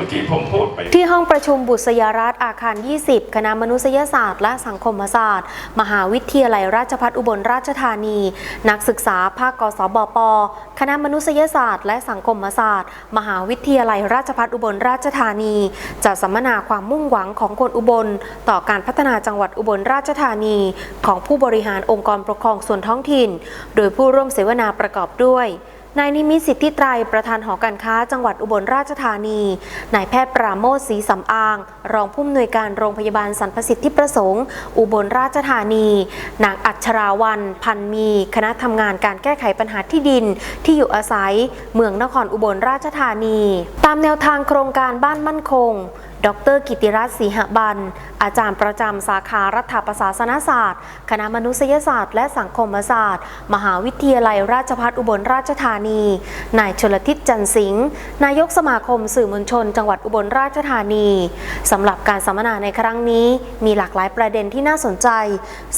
มื่อกี้ผมพูดไป ที่ห้องประชุมบุษยรัตน์อาคาร 20 คณะมนุษยศาสตร์และสังคมศาสตร์ มหาวิทยาลัยราชภัฏอุบลราชธานี นักศึกษาภาคกศบป คณะมนุษยศาสตร์ และสังคมศาสตร์ มหาวิทยาลัยราชภัฏอุบลราชธานี จัดสัมมนาความมุ่งหวังของคนอุบล ต่อการพัฒนาจังหวัดอุบลราชธานี ของผู้บริหารองค์กรปกครองส่วนท้องถิ่น โดยผู้ร่วมเสวนาประกอบด้วย นายนิมิตสิทธิไตรประธานหอการค้าจังหวัดอุบลราชธานี นายแพทย์ปราโมทศรีสำอาง รองผู้อำนวยการโรงพยาบาลสรรพสิทธิประสงค์ อุบลราชธานี นางอัชราวัน พันมี คณะทำงานการแก้ไขปัญหาที่ดิน ที่อยู่อาศัย เมืองนครอุบลราชธานี ตามแนวทางโครงการบ้านมั่นคง ดรกิติรัตน์ศรีหบัน อาจารย์ประจำสาขารัฐประศาสนศาสตร์ คณะมนุษยศาสตร์ และสังคมศาสตร์ มหาวิทยาลัยราชภัฏอุบลราชธานี นายชลทิศจันสิงห์ นายกสมาคมสื่อมวลชน จังหวัดอุบลราชธานี สำหรับการสัมมนาในครั้งนี้ มีหลากหลายประเด็นที่น่าสนใจ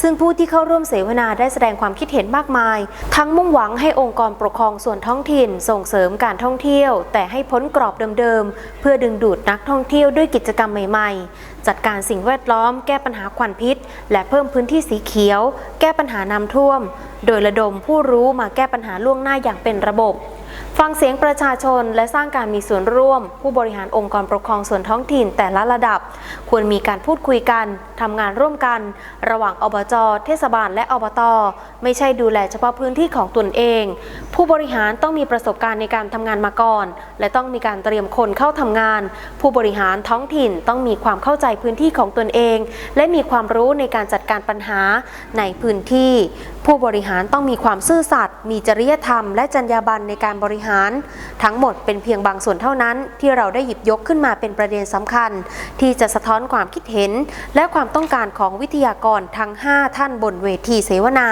ซึ่งผู้ที่เข้าร่วมเสวนาได้แสดงความคิดเห็นมากมาย ทั้งมุ่งหวังให้องค์กรปกครองส่วนท้องถิ่น ส่งเสริมการท่องเที่ยว แต่ให้พ้นกรอบเดิมๆ เพื่อดึงดูดนักท่องเที่ยวด้วยกิจกรรมใหม่ๆ จัดการสิ่งแวดล้อม แก้ปัญหาควันพิษ และเพิ่มพื้นที่สีเขียว แก้ปัญหาน้ำท่วม โดยระดมผู้รู้มาแก้ปัญหาล่วงหน้าอย่างเป็นระบบฟังเสียงประชาชนและสร้างการมีส่วนร่วม ผู้บริหารองค์กรปกครองส่วนท้องถิ่นแต่ละระดับ ควรมีการพูดคุยกันทำงานร่วมกัน ระหว่างอบจ เทศบาลและอบต ไม่ใช่ดูแลเฉพาะพื้นที่ของตนเอง ผู้บริหารต้องมีประสบการณ์ในการทำงานมาก่อน และต้องมีการเตรียมคนเข้าทำงาน ผู้บริหารท้องถิ่นต้องมีความเข้าใจพื้นที่ของตนเอง และมีความรู้ในการจัดการปัญหาในพื้นที่ ผู้บริหารต้องมีความซื่อสัตย์มีจริยธรรม และจรรยาบรรณในการบริหาร ทั้งหมดเป็นเพียงบางส่วนเท่านั้น ที่เราได้หยิบยกขึ้นมาเป็นประเด็นสำคัญ ที่จะสะท้อนความคิดเห็น และความต้องการของวิทยากรทั้ง 5 ท่านบนเวทีเสวนา